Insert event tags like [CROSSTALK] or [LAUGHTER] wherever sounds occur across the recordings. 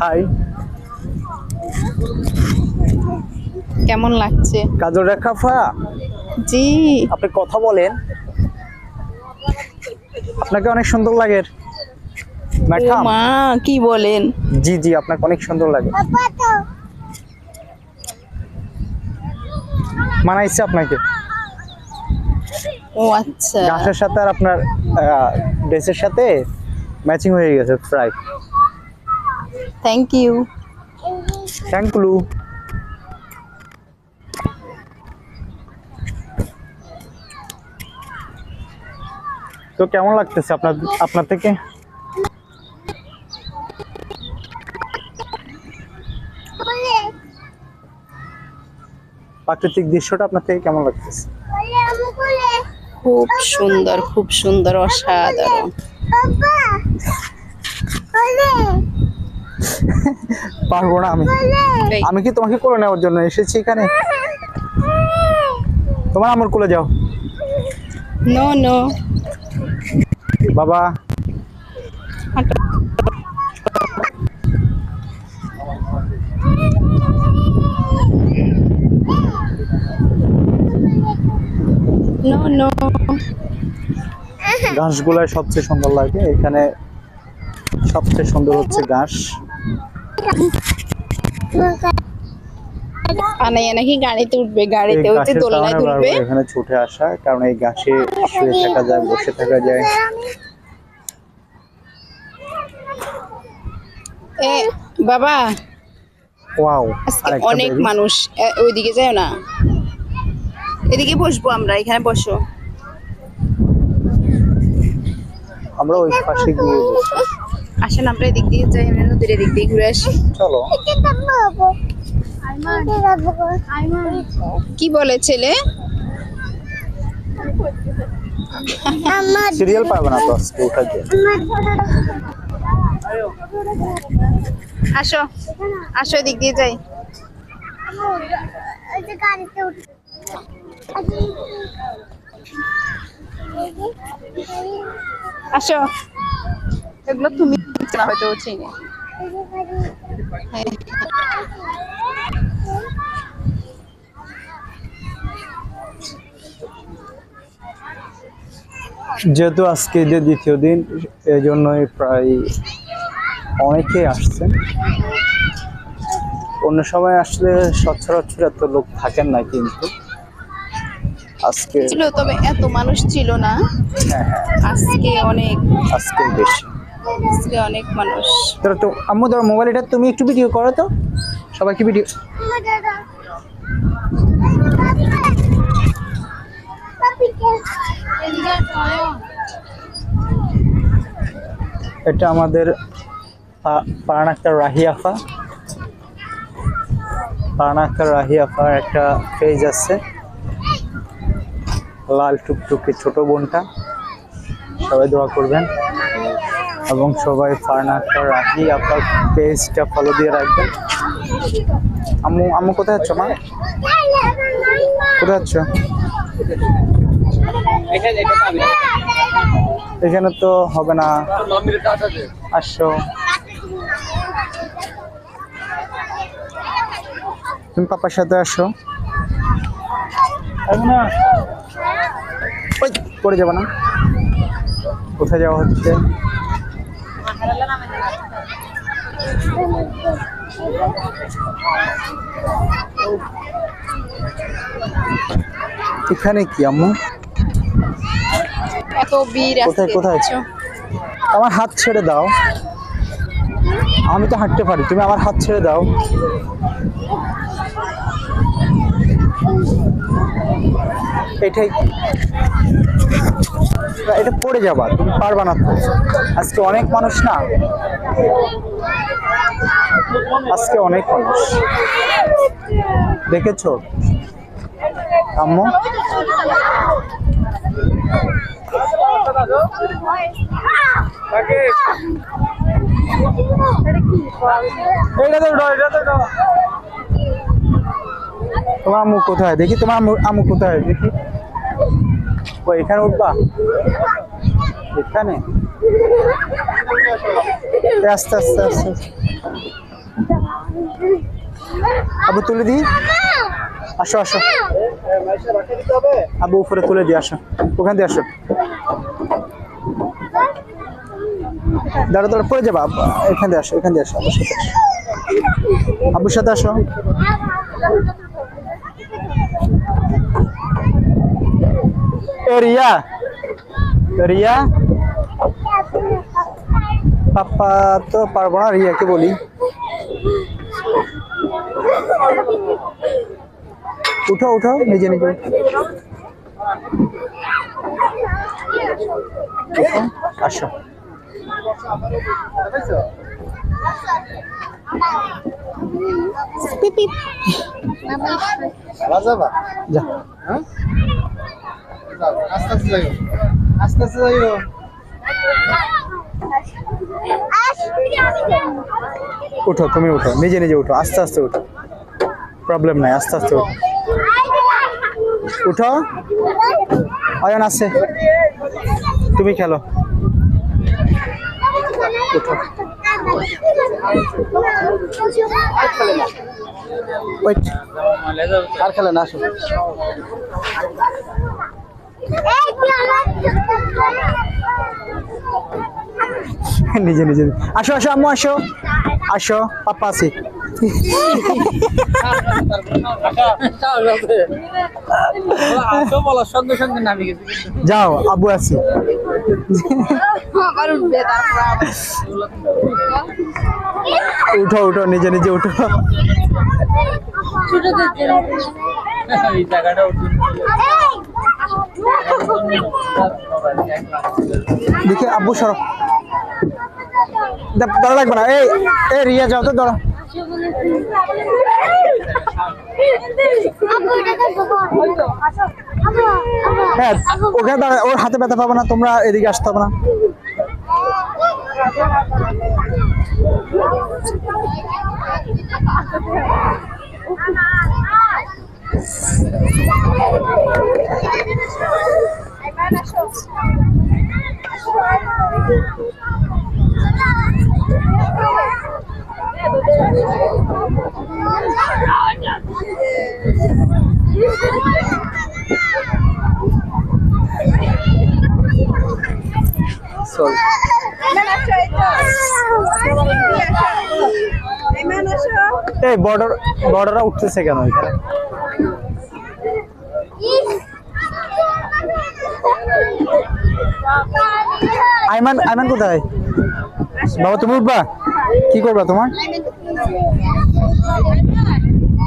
High কেমন লাগছে? কাজল রেখা ফা জি। আপনি কথা বলেন। আপনাকে অনেক সুন্দর লাগে। ম্যাডাম। মা কি বলেন? জি জি আপনাকে অনেক সুন্দর লাগে। মানাইছে আপনাকে। ও আচ্ছা। গাছের সাথে আর আপনার ড্রেসের সাথে? ম্যাচিং হয়ে গেছে প্রায়। থ্যাংক ইউ থ্যাংক ইউ তো কেমন লাগতেছে আপনার আপনার থেকে? প্রাকৃতিক দৃশ্যটা আপনার থেকে কেমন লাগতেছে? খুব সুন্দর খুব সুন্দর অসাধারণ। [LAUGHS] পারব না আমি। আমি কি তোমাকে কোলে নেওয়ার জন্য এসেছি এখানে? তোমার আমার কোলে যাও। No no. বাবা। No no. ঘাসগুলাই সবচেয়ে সুন্দর লাগে। এখানে সবচেয়ে সুন্দর হচ্ছে ঘাস। আনাইয়া নাকি গাড়িতে উঠবে গাড়িতে হচ্ছে দোলনায় তুলবে এখানে ছুটে আসা কারণ এই ঘাসে শুয়ে থাকা যায় বসে থাকা যায়। এ বাবা ওয়াও অনেক মানুষ। ওইদিকে যায় না। এদিকে বসবো আমরা এখানে বসো। আমরা ওই পাশে গিয়ে বসি। আসেন আমরা এদিক দিয়ে যাই আমরা নদীর এদিক দিয়ে ঘুরে আসি। চলো। কি বলে ছেলে? সিরিয়াল পাবে না তো আজকে ওঠার জন্য। আসো আসো এদিক দিয়ে যাই। আসো। এগুলো তুমি না হয়তো চিনে। হ্যাঁ। যেহেতু আজকে যে দ্বিতীয় দিন এই জন্যই প্রায় অনেকেই আসছেন। অন্য সময় আসলে সচরাচর এত লোক থাকেন না কিন্তু। আজকে ছিল তবে এত মানুষ ছিল না। হ্যাঁ হ্যাঁ। আজকে অনেক। আজকে বেশি। আজকে অনেক মানুষ। তোরা তো, আম্মু, ধরো মোবাইল এটা তুমি একটু ভিডিও করো তো। সবাইকে ভিডিও এটা আমাদের পারান আক্তার রাহি আফা। পারান রাহি আফার একটা পেজ আছে। লাল টুকটুকি ছোট বোনটা। সবাই দোয়া করবেন। এবং সবাই ফারনা আক্তার রাহি আপার পেজটা ফলো দিয়ে রাখবেন। আম্মু আম্মু কোথায় আছো মা? কোথায় আছো এখানে তো হবে না। আসো। তুমি পাপার সাথে আসো। পড়ে যাবে না। কোথায় যাওয়া হচ্ছে? এখানে কি আম্মু এত বীর কোথায়, কোথায়? দেখছ? আমার হাত ছেড়ে দাও আমি তো হাঁটতে পারি তুমি আমার হাত ছেড়ে দাও এটাই এটা পড়ে যাবা, তুমি পারবা না তো। আজকে অনেক মানুষ না? আজকে অনেক মানুষ। দেখেছ? আম্মু। তোমার আম্মু কোথায়? দেখি তোমার আম্মু কোথায়? দেখি। এখানে উঠবা? এখানে? আস্তে আস্তে আস্তে। আবু, তুলে দিই? আসো আসো। আবু, উপরে তুলে দিয়ে আসো। ওখান দিয়ে আসো। দাঁড়া দাঁড়া পড়ে যাবা। এখান দিয়ে আসো, এখান দিয়ে আসো, আবুর সাথে আসো। আবুর সাথে আসো। এ রিয়া রিয়া পাপ্পা তো পারব না রিয়াকে বলি উঠো উঠো নিজে নিজে আসো পিপি যা আস্তে আস্তে আস্তে আস্তে উঠো, তুমি উঠো। নিজে নিজে উঠো। আস্তে আস্তে উঠো। প্রবলেম নাই, আস্তে আস্তে উঠো। উঠো। অয়ন আছে। তুমি খেলো। উঠো। আর খেলে না আসো। [LAUGHS] নিজে নিজে। আসো আসো, আম্মু, আসো। আসো, পাপ্পা আছে। যাও, আব্বু আছে। উঠো উঠো, নিজে নিজে উঠো। উঠুন আব্বু সরো। দাঁড়া লাগবে না। এই এই রিয়া, যাও তো হ্যাঁ ওখানে দাঁড়া, ওর হাতে ব্যথা পাবো না, তোমরা এদিকে আসতে হবে না। এই বর্ডার উঠতেছে কেন আইমান আইমান কোথায়? বাবা তুমি উঠবা? কি করবা তোমার?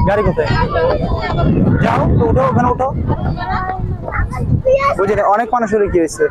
গাড়ি কোথায়? যাও তো উঠো ওখানে উঠো। বুঝলি অনেক মানুষের কি হয়েছে?